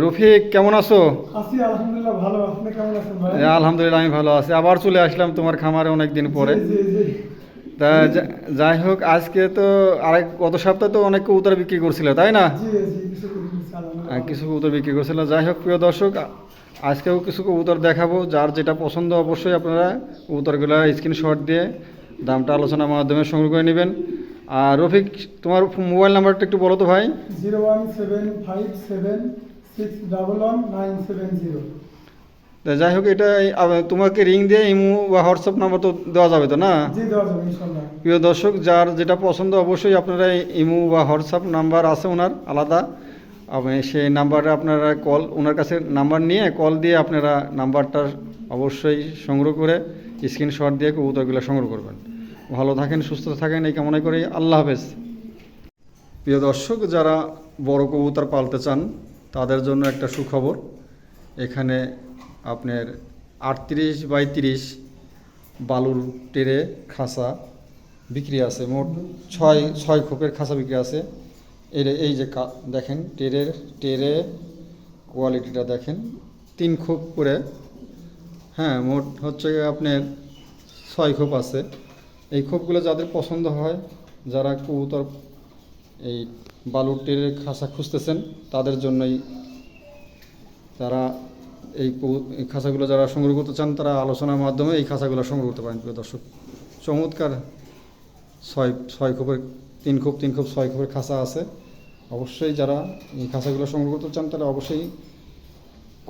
রফিক কেমন আছো? আছি আলহামদুলিল্লাহ ভালো। আপনি কেমন আছেন ভাই? আলহামদুলিল্লাহ আমি ভালো আছি। আবার চলে আসলাম তোমার খামারে অনেক দিন পরে। তা যাই হোক আজকে তো আরেক গত সপ্তাহে তো অনেক কবুতর বিক্রি করছিল তাই না? কিছু কবুতর বিক্রি করছিল। যাই হোক প্রিয় দর্শক আজকেও কিছু কবুতর দেখাবো। যার যেটা পছন্দ অবশ্যই আপনারা কবুতরগুলো স্ক্রিনশট দিয়ে দামটা আলোচনার মাধ্যমে সংগ্রহ করে নেবেন। আর রফিক তোমার মোবাইল নাম্বারটা একটু বলো তো ভাই। Zero one seven five seven six double one nine seven zero তা যাই হোক এটা তোমাকে রিং দিয়ে ইমো বা হোয়াটসঅ্যাপ নাম্বার তো দেওয়া যাবে তো না? প্রিয় দর্শক যার যেটা পছন্দ অবশ্যই আপনারা ইমো বা হোয়াটসঅ্যাপ নাম্বার আছে ওনার আলাদা। আপনি সেই নাম্বারে আপনারা কল ওনার কাছে নাম্বার নিয়ে কল দিয়ে আপনারা নাম্বারটা অবশ্যই সংগ্রহ করে স্ক্রিনশট দিয়ে কবুতরগুলো সংগ্রহ করবেন। ভালো থাকেন সুস্থ থাকেন এই কামনাই করি। আল্লাহ হাফেজ। প্রিয় দর্শক যারা বড় কবুতর পালতে চান তাদের জন্য একটা সুখবর। এখানে আপনার আটত্রিশ বাই তিরিশ বালুর টেরে খাসা বিক্রি আছে। মোট ছয় ছয় খোপের খাসা বিক্রি আছে। এর এই যে দেখেন, টেরের, টেরে কোয়ালিটিটা দেখেন। তিন খোপ করে হ্যাঁ মোট হচ্ছে আপনার ছয় খোপ আছে। এই খোপগুলো যাদের পছন্দ হয়, যারা কবুতর এই বালুর টেরের খাসা খুঁজতেছেন, তাদের জন্যই তারা এই খাঁচাগুলো যারা সংগ্রহ করতে চান, তারা আলোচনার মাধ্যমে এই খাঁচাগুলো সংগ্রহ করতে পারেন, প্রিয় দর্শক। চমৎকার ছয় ছয় খোপের, তিন খোপ তিন খোপ, ছয় খোপের খাঁচা আছে। অবশ্যই যারা এই খাঁচাগুলো সংগ্রহ করতে চান, তারা অবশ্যই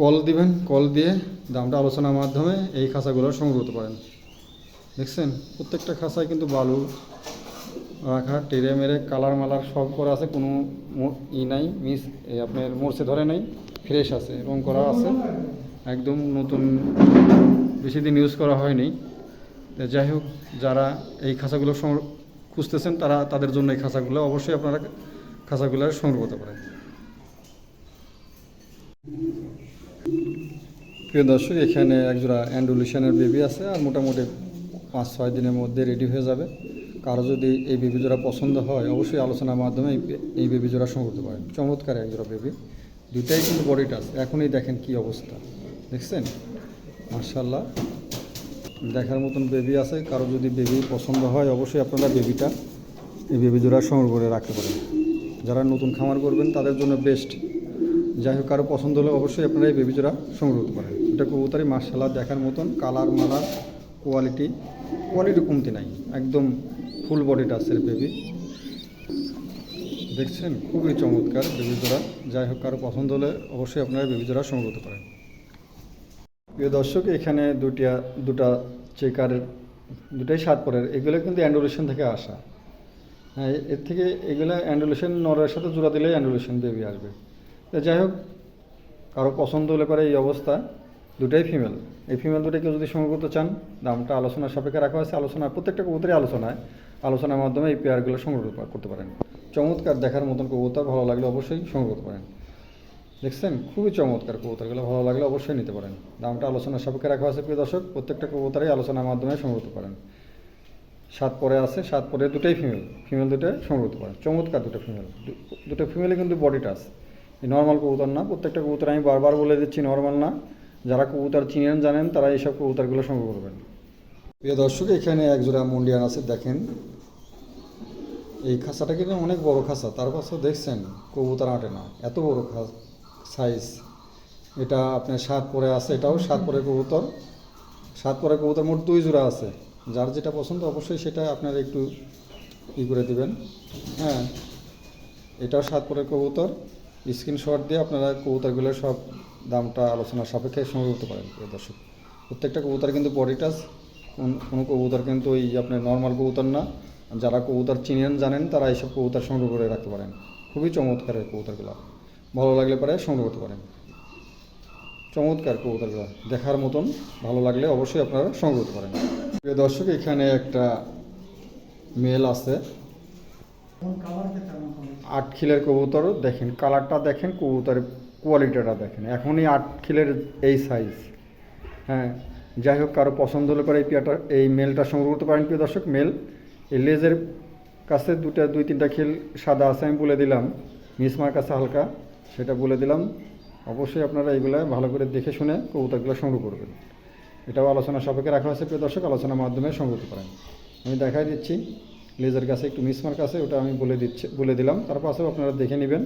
কল দিবেন, কল দিয়ে দামটা আলোচনার মাধ্যমে এই খাঁচাগুলো সংগ্রহ করতে পারেন। দেখছেন, প্রত্যেকটা খাঁচায় কিন্তু বালু রাখা টেরে মেরে, কালার মালার সব করা আছে, কোনো ই নাই, মিস আপনার মোর্চে ধরে নাই, ফ্রেশ আছে রং করা আছে। একদম নতুন, বেশি দিন ইউজ করা হয়নি। যাই হোক, যারা এই খাঁচাগুলো খুঁজতেছেন, তারা তাদের জন্য এই খাঁচাগুলো, অবশ্যই আপনারা খাঁচাগুলো সংগ্রহ করতে পারেন। প্রিয় দর্শক, এখানে একজোড়া অ্যান্ডুলেশনের বেবি আছে, আর মোটামুটি পাঁচ ছয় দিনের মধ্যে রেডি হয়ে যাবে। কারও যদি এই বেবি জোড়া পছন্দ হয়, অবশ্যই আলোচনার মাধ্যমে এই বেবি জোড়া সংগ্রহ করতে পারেন। চমৎকার এক জোড়া বেবি দুটাই কিন্তু বডি টাচ এখনই দেখেন কি অবস্থা। দেখছেন? মার্শাল্লাহ দেখার মতন বেবি আছে। কারও যদি বেবি পছন্দ হয়, অবশ্যই আপনারা বেবিটা এই বেবি জোড়া সংগ্রহ করে রাখতে পারেন। যারা নতুন খামার করবেন, তাদের জন্য বেস্ট যাই হোক, কারও পছন্দ হলে অবশ্যই আপনারা এই বেবি জোড়া সংগ্রহ করতে পারেন। এটা কবুতারি মার্শাল্লাহ দেখার মতন। কালার মালার কোয়ালিটি কোয়ালিটি কমতি নাই, একদম ফুল বডি টাচের বেবি দেখছেন? খুবই চমৎকার বেবি জোড়া। যাই হোক, কারও পছন্দ হলে অবশ্যই আপনারা বেবি জোড়া সংগ্রহ করতে পারেন। প্রিয় দর্শক, এখানে দুটিয়া দুটা চেকারের দুটাই সাত পরের। এগুলো কিন্তু অ্যান্ডুলেশন থেকে আসা। হ্যাঁ এর থেকে এগুলো অ্যান্ডুলেশন নরের সাথে জোড়া দিলেই অ্যান্ডুলেশন বেবি আসবে। যাই হোক, কারও পছন্দ হলে পরে এই অবস্থা। দুটাই ফিমেল এই ফিমেল দুটাকে যদি সংগ্রহ করতে চান, দামটা আলোচনার সাপেক্ষে রাখা হয়েছে। আলোচনা, প্রত্যেকটা কবুতরই আলোচনায়। আলোচনার মাধ্যমে এই পেয়ারগুলো সংগ্রহ করতে পারেন। চমৎকার দেখার মতন কবুতর, ভালো লাগলে অবশ্যই সংগ্রহ করতে পারেন। দেখছেন? খুবই চমৎকার কবুতরগুলো, ভালো লাগলে অবশ্যই নিতে পারেন। দামটা আলোচনার সাপেক্ষে রাখা আছে প্রিয় দর্শক। প্রত্যেকটা কবুতরই আলোচনার মাধ্যমে সংগ্রহ করতে পারেন। সাত পরে আছে, সাত পরে দুটোই ফিমেল ফিমেল দুটো সংগ্রহ করতে পারেন। চমৎকার দুটো ফিমেল দুটো ফিমেলে কিন্তু বডি টাচ নর্মাল কবুতর না, প্রত্যেকটা কবুতর আমি বারবার বলে দিচ্ছি নর্মাল না। যারা কবুতর চিনেন, জানেন, তারা এইসব কবুতরগুলো সংগ্রহ করবেন। প্রিয় দর্শক, এখানে একজোড়া মন্ডিয়ান আছে, দেখেন। এই খাঁচাটা কিন্তু অনেক বড় খাঁচা, তার পাশেও দেখছেন, কবুতর আটে না, এত বড় সাইজ এটা আপনার সাত পরে আছে, এটাও সাত পরে কবুতর। সাত পরে কবুতর মোট দুই জোড়া আছে। যার যেটা পছন্দ, অবশ্যই সেটা আপনারা একটু ই করে দেবেন। হ্যাঁ এটাও সাত পরে কবুতর। স্ক্রিনশট দিয়ে আপনারা কবুতরগুলোর সব দামটা আলোচনার সাপেক্ষে সংগ্রহ করতে পারেন দর্শক। প্রত্যেকটা কবুতর কিন্তু বডি টাচ কোনো কবুতর কিন্তু ওই আপনার নর্মাল কবুতর না। যারা কবুতর চিনেন, জানেন, তারা এইসব কবুতর সংগ্রহ করে রাখতে পারেন। খুবই চমৎকার কবুতরগুলো। ভালো লাগলে পরে সংগ্রহ করতে পারেন। চমৎকার কবুতরগুলো। দেখার মতন ভালো লাগলে অবশ্যই আপনারা সংগ্রহ করতে পারেন। প্রিয় দর্শক, এখানে একটা মেল আছে এখন কালার কে তেমন হবে? আট খিলের কবুতর, দেখেন কালারটা দেখেন, কবুতরের কোয়ালিটিটা দেখেন। এখনই আট খিলের এই সাইজ হ্যাঁ যাই হোক, কারও পছন্দ হলে পরে এই পিয়াটা এই মেলটা সংগ্রহ করতে পারেন, প্রিয় দর্শক, মেল। এই লেজের কাছে দুটা দুই, তিনটা খিল সাদা আছে, আমি বলে দিলাম। মিসমার কাছে হালকা, সেটা বলে দিলাম। অবশ্যই আপনারা এইগুলো ভালো করে দেখে শুনে কবুতরগুলো সংগ্রহ করবেন। এটাও আলোচনা সাপেক্ষে রাখা হয়েছে, প্রিয় দর্শক, আলোচনার মাধ্যমে সংগ্রহ করতে পারেন। আমি দেখাই দিচ্ছি। লেজার কাছে একটু মিসমার্ক আছে ওটা আমি বলে দিচ্ছি বলে দিলাম। তার পাশেও আপনারা দেখে নেবেন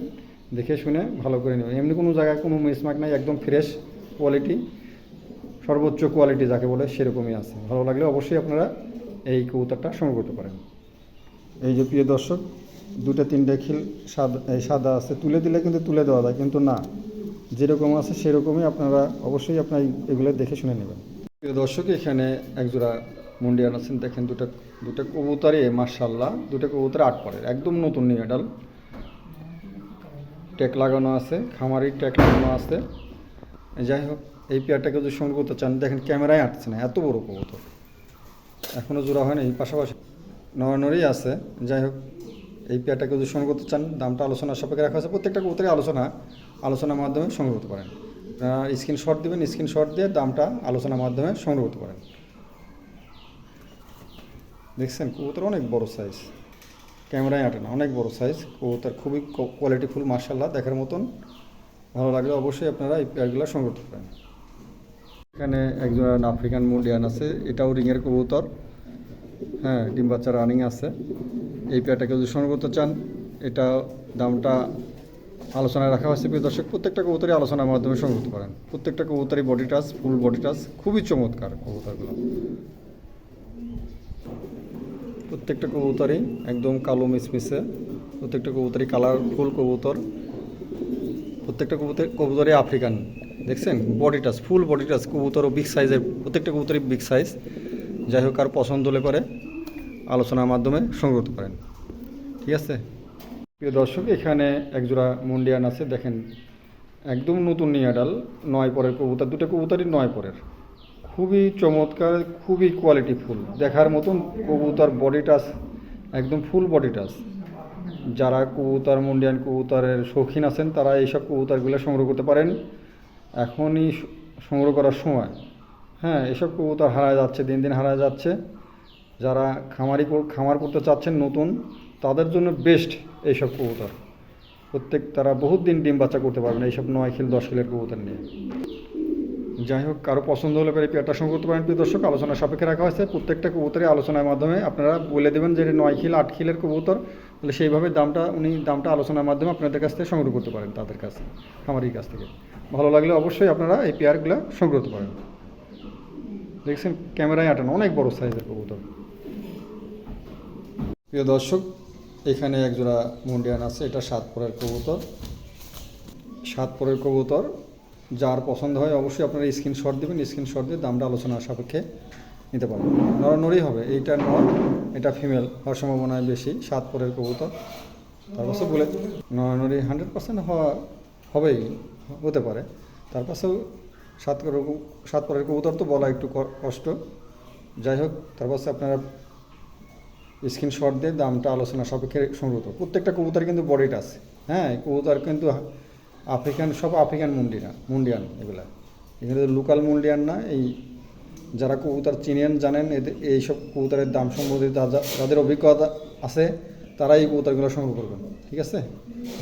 দেখে শুনে ভালো করে নেবেন। এমনি কোনো জায়গায় কোনো মিসমার্ক নাই একদম ফ্রেশ কোয়ালিটি সর্বোচ্চ কোয়ালিটি যাকে বলে সেরকমই আছে। ভালো লাগলে অবশ্যই আপনারা এই কবুতরটা সংগ্রহ করতে পারেন। এই যে প্রিয় দর্শক দুটো তিনটে খিল সাদা এই সাদা আছে তুলে দিলে কিন্তু তুলে দেওয়া যায় কিন্তু না। যেরকম আছে সেরকমই আপনারা অবশ্যই আপনার এগুলো দেখে শুনে নেবেন। প্রিয় দর্শক এখানে একজোড়া মুন্ডিয়ান আছেন, দেখেন দুটো দুটো কবুতরে মার্শাল্লাহ দুটো কবুতরে আট পরের, একদম নতুন নিয়ে ডাল ট্যাক লাগানো আছে, খামারি ট্যাক লাগানো আছে। যাই হোক, এই পেয়ারটাকে যদি সংগ্রহ করতে চান, দেখেন ক্যামেরায় আটছে না, এত বড় কবুতর। এখনও জোড়া হয় না এই পাশাপাশি নড়ানড়ি আছে। যাই হোক, এই পেয়ারটাকে যদি সংগ্রহ করতে চান, দামটা আলোচনার সাপেক্ষে রাখা আছে, প্রত্যেকটা কবুতরের আলোচনা আলোচনার মাধ্যমে সংগ্রহ করতে পারেন। স্ক্রিনশট দেবেন স্ক্রিনশট দিয়ে দামটা আলোচনার মাধ্যমে সংগ্রহ করতে পারেন। দেখছেন, কবুতর অনেক বড় সাইজ ক্যামেরায় আটে না অনেক বড় সাইজ কবুতর খুবই কোয়ালিটিফুল মার্শাল্লাহ দেখার মতন। ভালো লাগলে অবশ্যই আপনারা এই পেয়ারগুলো সংগ্রহ করতে পারেন। এখানে একজন আফ্রিকান মুন্ডিয়ান আছে, এটাও রিংয়ের কবুতর। হ্যাঁ ডিম বাচ্চা রানিং আছে। এই পেয়ারটাকে যদি সংগ্রহ করতে চান, এটা দামটা আলোচনায় রাখা হয়েছে, প্রিয় দর্শক। প্রত্যেকটা কবুতরই আলোচনার মাধ্যমে সংগ্রহ করতে পারেন। প্রত্যেকটা কবুতরই body touch full body touch খুবই চমৎকার কবুতরগুলো। প্রত্যেকটা কবুতরই একদম কালো মিসমিসে, প্রত্যেকটা কবুতরই কালারফুল কবুতর। প্রত্যেকটা কবুতর কবুতরই আফ্রিকান দেখছেন? Body touch full body touch কবুতরও big সাইজের প্রত্যেকটা কবুতরই বিগ সাইজ যাই হোক, আর পছন্দ হলে পরে আলোচনার মাধ্যমে সংগ্রহ করতে পারেন ঠিক আছে? প্রিয় দর্শক, এখানে একজোড়া মুন্ডিয়ান আছে, দেখেন। একদম নতুন নিয়াডাল, নয় পরের কবুতর। দুটো কবুতরই নয় পরের। খুবই চমৎকার, খুবই কোয়ালিটি ফুল। দেখার মতন কবুতর বডি টাচ একদম ফুল বডি টাচ যারা কবুতর, মুন্ডিয়ান কবুতরের শৌখিন আছেন, তারা এইসব কবুতরগুলো সংগ্রহ করতে পারেন। এখনই সংগ্রহ করার সময়। হ্যাঁ এসব কবুতর হারা যাচ্ছে, দিন দিন হারা যাচ্ছে। যারা খামারি খামার করতে চাচ্ছেন নতুন, তাদের জন্য বেস্ট এইসব কবুতর। প্রত্যেক, তারা বহুত দিন ডিম বাচ্চা করতে পারবেন এইসব নয় খিল দশ খিলের কবুতর নিয়ে। যাই হোক, কারও পছন্দ হলে পরে পেয়ারটা সংগ্রহ করতে পারেন। প্রিয় দর্শক, আলোচনা সাপেক্ষে রাখা হয়েছে। প্রত্যেকটা কবুতরের আলোচনার মাধ্যমে আপনারা বলে দেবেন যে নয় খিল, আট খিলের কবুতর। তাহলে সেইভাবে দামটা, উনি দামটা আলোচনার মাধ্যমে আপনাদের কাছ থেকে সংগ্রহ করতে পারেন, তাদের কাছে, খামারির কাছ থেকে। ভালো লাগলে অবশ্যই আপনারা এই পেয়ারগুলো সংগ্রহ করতে পারেন। দেখছেন, ক্যামেরায় আটানো, অনেক বড় সাইজের কবুতর। প্রিয় দর্শক, এখানে একজোড়া মুন্ডিয়ান আছে, এটা সাত পরের কবুতর। সাত পরের কবুতর যার পছন্দ হয় অবশ্যই আপনারা স্ক্রিনশট দেবেন স্ক্রিনশট দিয়ে দামটা আলোচনার সাপেক্ষে নিতে পারবেন। নড়ানড়ি হবে, এইটা নর, এটা ফিমেল হওয়ার সম্ভাবনা বেশি, সাত পরের কবুতর। তার পাশে বলে, নড়ানড়ি হান্ড্রেড পার্সেন্ট হওয়া, হবেই, হতে পারে। তার পাশেও সাত সাত পরের কবুতর তো বলা একটু কষ্ট। যাই হোক, তার পাশে আপনারা স্ক্রিনশট দিয়ে দামটা আলোচনা সাপেক্ষে সংগ্রহ প্রত্যেকটা কবুতর কিন্তু বডি আছে। হ্যাঁ কবুতর কিন্তু আফ্রিকান, সব আফ্রিকান মুন্ডিনা মুন্ডিয়ান এগুলা। এখানে লোকাল মুন্ডিয়ান না, এই যারা কবুতর চিনেন, জানেন, এদের, এইসব কবুতরের দাম সম্বন্ধে যাদের অভিজ্ঞতা আছে তারা এই কবুতরগুলো সংগ্রহ করবেন, ঠিক আছে?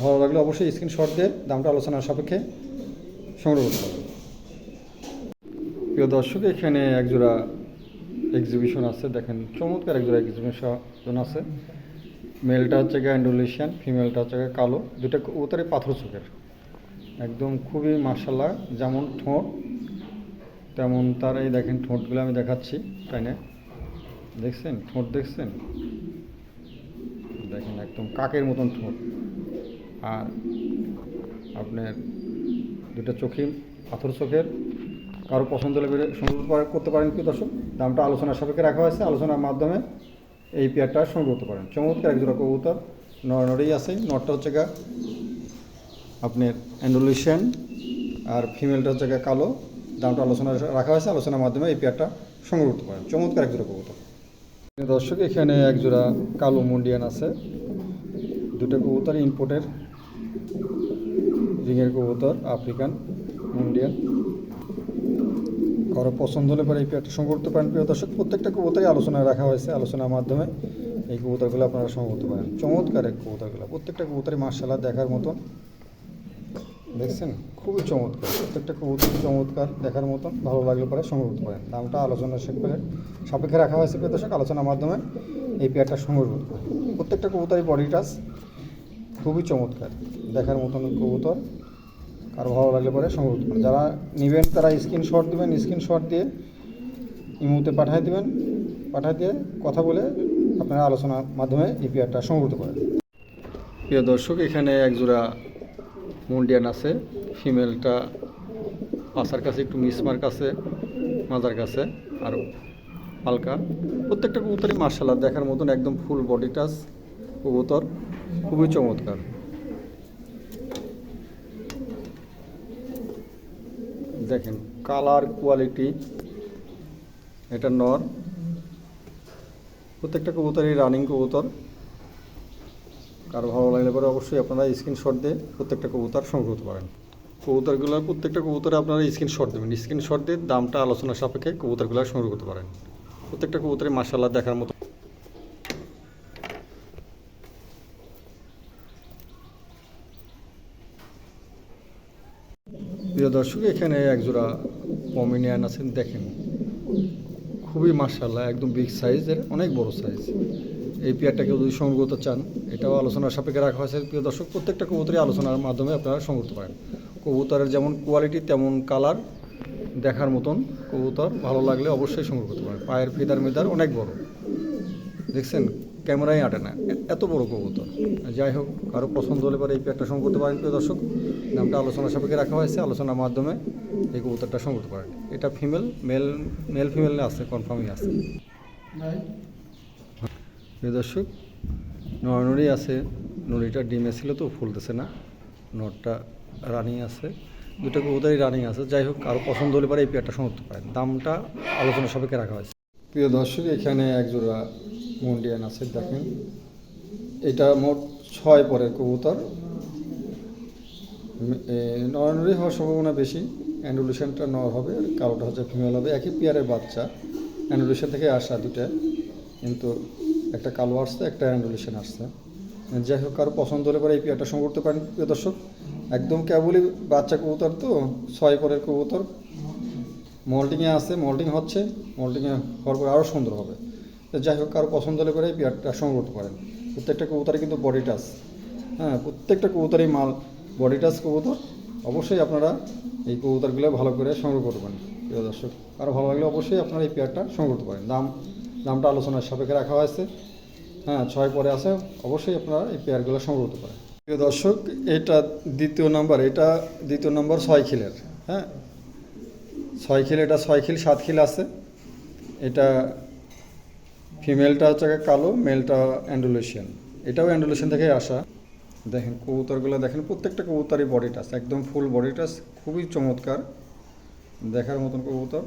ভালো লাগলে অবশ্যই স্ক্রিন স্ক্রিনশট দিয়ে দামটা আলোচনার সাপেক্ষে সংগ্রহ করতে পারবেন। প্রিয় দর্শক, এখানে একজোড়া এক্সিবিশন আছে, দেখেন চমৎকার একজোড়া এক্সিবিশন আছে। মেলটা হচ্ছে গিয়ে ইন্ডোনেশিয়ান ফিমেলটা হচ্ছে কালো দুটো কবুতরে পাথর চোখের। একদম খুবই মার্শাল্লাহ যেমন ঠোঁট, তেমন তার এই দেখেন ঠোঁটগুলো আমি দেখাচ্ছি তাই না দেখছেন? ঠোঁট দেখছেন? দেখেন একদম কাকের মতন ঠোঁট। আর আপনার দুটো চোখে, পাথর চোখের, কারও পছন্দ হলে সংগ্রহ করতে পারেন কি দর্শক? দামটা আলোচনার সাপেক্ষে রাখা হয়েছে, আলোচনার মাধ্যমে এই পেয়ারটা সংগ্রহ করতে পারেন। চমৎকার একজোড়া কবুতর, নড়নড়েই আছে। নটটা হচ্ছে গা আপনার অ্যান্ডোলিশিয়ান আর ফিমেলটা হচ্ছে কালো। দামটা আলোচনা রাখা হয়েছে, আলোচনার মাধ্যমে এই পেয়ারটা সংগ্রহ করতে পারেন। চমৎকার একজোড়া কবুতর। দর্শক, এখানে একজোড়া কালো মুন্ডিয়ান আছে। দুটো কবুতর ইম্পোর্টের রিঙের কবুতর, আফ্রিকান মুন্ডিয়ান। কারও পছন্দ হলে পরে এই পেয়ারটা সংগ্রহ করতে পারেন। প্রিয় দর্শক, প্রত্যেকটা কবুতরই আলোচনায় রাখা হয়েছে, আলোচনার মাধ্যমে এই কবুতরগুলো আপনারা সংগ্রহ করতে পারেন। চমৎকার এক কবুতরগুলো। প্রত্যেকটা কবুতরই মার্শাল্লাহ দেখার মতন। দেখছেন? খুবই চমৎকার। প্রত্যেকটা কবুতর চমৎকার দেখার মতন, ভালো লাগলে পরে সংগ্রহ করতে পারেন। দামটা আলোচনা সাপেক্ষে সাপেক্ষে রাখা হয়েছে প্রিয় দর্শক, আলোচনার মাধ্যমে এই পেয়ারটা সংগ্রহ পারেন। প্রত্যেকটা কবুতরই বডি টাচ খুবই চমৎকার। দেখার মতন কবুতর আর ভালো লাগলে পরে সংগ্রহ করতে পারেন। যারা নেবেন, তারা স্ক্রিনশট দেবেন স্ক্রিনশট দিয়ে ইমুতে পাঠিয়ে দেবেন। পাঠিয়ে দিয়ে কথা বলে আপনারা আলোচনার মাধ্যমে এই পেয়ারটা সংগ্রহ করতে পারেন। প্রিয় দর্শক, এখানে একজোড়া মুন্ডিয়ান আছে ফিমেলটা পাশার কাছে, একটু মিসমার্ক আছে, মাজার কাছে, আর হালকা। প্রত্যেকটা কবুতরই মার্শাল্লাহ দেখার মতন একদম ফুল বডি টাচ কবুতর, খুবই চমৎকার। দেখেন কালার কোয়ালিটি এটা নর। প্রত্যেকটা কবুতরই রানিং কবুতর। কারও ভালো লাগলে পরে অবশ্যই আপনারা স্ক্রিনশট দিয়ে প্রত্যেকটা কবুতর সংগ্রহ করতে পারেন। কবুতরগুলোর প্রত্যেকটা কবুতরে আপনারা স্ক্রিনশট দেবেন। স্ক্রিনশট দিয়ে দামটা আলোচনা সাপেক্ষে কবুতরগুলো সংগ্রহ করতে পারেন। প্রত্যেকটা কবুতরে মার্শাল্লাহ দেখার মতো প্রিয় দর্শক, এখানে একজোড়া পমিনিয়ান আছেন দেখেন। খুবই মার্শাল্লাহ একদম বিগ সাইজের অনেক বড় সাইজ এই পেয়ারটাকে যদি সংগ্রহ করতে চান, এটাও আলোচনার সাপেক্ষে রাখা হয়েছে। প্রিয় দর্শক, প্রত্যেকটা কবুতরই আলোচনার মাধ্যমে আপনারা সংগ্রহ করতে পারেন। কবুতরের যেমন কোয়ালিটি তেমন কালার দেখার মতন কবুতর ভালো লাগলে অবশ্যই সংগ্রহ করতে পারেন। পায়ের ফিদার মিদার অনেক বড়। দেখছেন, ক্যামেরায় আটে না। এত বড় কবুতর। যাই হোক, কারও পছন্দ হলে পরে এই পেয়ারটা সংগ্রহ করতে পারেন, প্রিয় দর্শক। নামটা আলোচনা সাপেক্ষে রাখা হয়েছে। আলোচনার মাধ্যমে এই কবুতরটা সংগ্রহ করতে পারেন। এটা ফিমেল মেল মেল ফিমেল আছে কনফার্মই আছে। প্রিয় দর্শক নরনড়ি আছে নড়িটা ডিমে ছিল তো, ফুলতেছে না নটটা রানিং আছে, দুটো কবুতরই রানিং আছে, যাই হোক, কারও পছন্দ হলে পরে এই পেয়ারটা সমর্থ পায় দামটা আলোচনা সাপেক্ষে রাখা হয়েছে। প্রিয় দর্শক, এখানে একজোড়া মুন্ডিয়ান আছে, দেখেন। এটা মোট ছয় পরের কবুতর। নরনড়ি হওয়ার সম্ভাবনা বেশি, অ্যান্ডুলেশনটা নর হবে, আর কালোটা হচ্ছে ফিমেল হবে। একই পেয়ারের বাচ্চা, অ্যান্ডুলেশন থেকে আসা দুটা কিন্তু একটা কালো আসছে, একটা অ্যান্ডুলেশন আসছে। যাই হোক, কারও পছন্দ হলে পরে এই পেয়ারটা সংগ্রহ করতে পারেন, প্রিয় দর্শক। একদম কেবলই বাচ্চা কবুতর তো, ছয় পরের কবুতর। মল্টিংয়ে আছে মল্টিং হচ্ছে মল্টিংয়ে হওয়ার পরে আরও সুন্দর হবে। তো যাই হোক, কারও পছন্দ হলে পরে এই পেয়ারটা সংগ্রহ করতে পারেন। প্রত্যেকটা কবুতরে কিন্তু বডি টাচ হ্যাঁ প্রত্যেকটা কবুতরই মাল বডি টাচ কবুতর। অবশ্যই আপনারা এই কবুতরগুলো ভালো করে সংগ্রহ করতে পারেন, প্রিয় দর্শক। আরও ভালো লাগলে অবশ্যই আপনারা এই পেয়ারটা সংগ্রহ করতে পারেন। দাম দামটা আলোচনার সাপেক্ষে রাখা হয়েছে। হ্যাঁ ছয় পরে আছে। অবশ্যই আপনারা এই পেয়ারগুলো সংগ্রহ করতে পারেন। প্রিয় দর্শক, এটা দ্বিতীয় নাম্বার, এটা দ্বিতীয় নম্বর ছয় খিলের হ্যাঁ? ছয় খিল, এটা ছয় খিল, সাত খিল আছে। এটা ফিমেলটা হচ্ছে কালো, মেলটা অ্যান্ডুলেশন এটাও অ্যান্ডুলেশন থেকে আসা। দেখেন, কবুতরগুলো দেখেন, প্রত্যেকটা কবুতরই বডি টাচ একদম ফুল বডি টাচ খুবই চমৎকার। দেখার মতন কবুতর।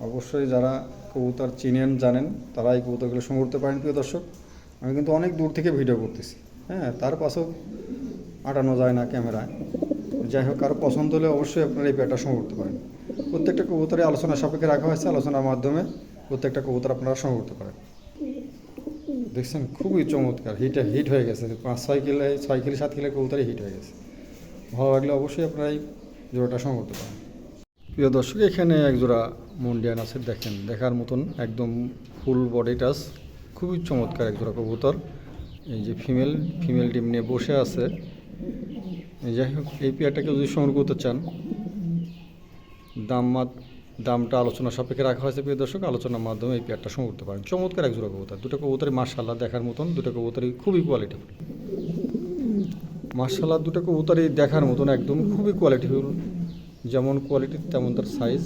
অবশ্যই যারা কবুতর চিনেন, জানেন, তারা এই কবুতরগুলো সংগ্রহ করতে পারেন, প্রিয় দর্শক। আমি কিন্তু অনেক দূর থেকে ভিডিও করতেছি হ্যাঁ? তার পাশেও আটানো যায় না ক্যামেরায়। যাই হোক, কারও পছন্দ হলে অবশ্যই আপনারা এই পেয়ারটা সংগ্রহ করতে পারেন। প্রত্যেকটা কবুতরে আলোচনা সাপেক্ষে রাখা হয়েছে, আলোচনার মাধ্যমে প্রত্যেকটা কবুতর আপনারা সংগ্রহ করতে পারেন। দেখছেন, খুবই চমৎকার হিট হিট হয়ে গেছে। পাঁচ, ছয় কিলো ছয় কিলো, সাত কিলো কবুতরে হিট হয়ে গেছে। ভালো লাগলে অবশ্যই আপনারা এই জোড়াটা সংগ্রহ করতে পারেন। প্রিয় দর্শক, এখানে এক জোড়া মন্ডিয়ান আছে, দেখেন, দেখার মতন একদম ফুল বডি টাচ খুবই চমৎকার একজোড়া কবুতর। এই যে ফিমেল ফিমেল ডিম নিয়ে বসে আছে। এই যাই হোক, এই পেয়ারটাকে যদি সংগ্রহ করতে চান, দাম দামটা আলোচনা সাপেক্ষে রাখা হয়েছে, প্রিয় দর্শক, আলোচনার মাধ্যমে এই পেয়ারটা সংগ্রহ করতে পারেন। চমৎকার একজোড়া কবুতর, দুটো কবুতরই মার্শাল্লাহ দেখার মতন, দুটো কবুতরই খুবই কোয়ালিটিফুল মার্শাল্লাহ দুটো কবুতরই দেখার মতন, একদম খুবই কোয়ালিটিফুল যেমন কোয়ালিটি তেমন তার সাইজ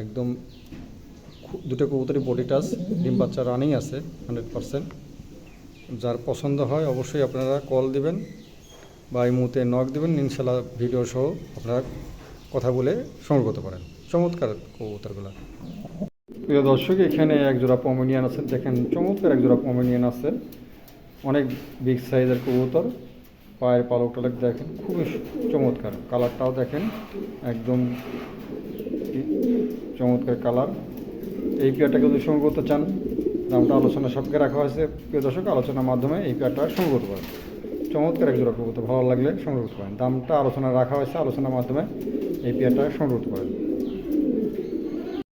একদম দুটো কবুতরই বডি টাচ ডিম বাচ্চা রানিং আছে হান্ড্রেড পারসেন্ট যার পছন্দ হয় অবশ্যই আপনারা কল দিবেন বা এই মুহূর্তে নক দেবেন ইনশাল্লাহ ভিডিও সহ আপনারা কথা বলে সংগ্রহ করতে পারেন চমৎকার কবুতরগুলো। প্রিয় দর্শক, এখানে এক জোড়া পমেনিয়ান আছে। দেখেন, চমৎকার এক জোড়া পমেনিয়ান আছে। অনেক বিগ সাইজের কবুতর। পায়ের পালক টালক দেখেন, খুবই চমৎকার। কালারটাও দেখেন, একদম চমৎকার কালার। এই পেয়ারটাকে যদি সংগ্রহ করতে চান দামটা আলোচনা সবকে রাখা হয়েছে। প্রিয় দর্শক, আলোচনার মাধ্যমে এই পেয়ারটা সংগ্রহ করতে পারেন। চমৎকার এক জোড়া কবুতর, ভালো লাগলে সংগ্রহ করতে পারেন। দামটা আলোচনা রাখা হয়েছে, আলোচনার মাধ্যমে এই পেয়ারটা সংগ্রহ করতে পারেন।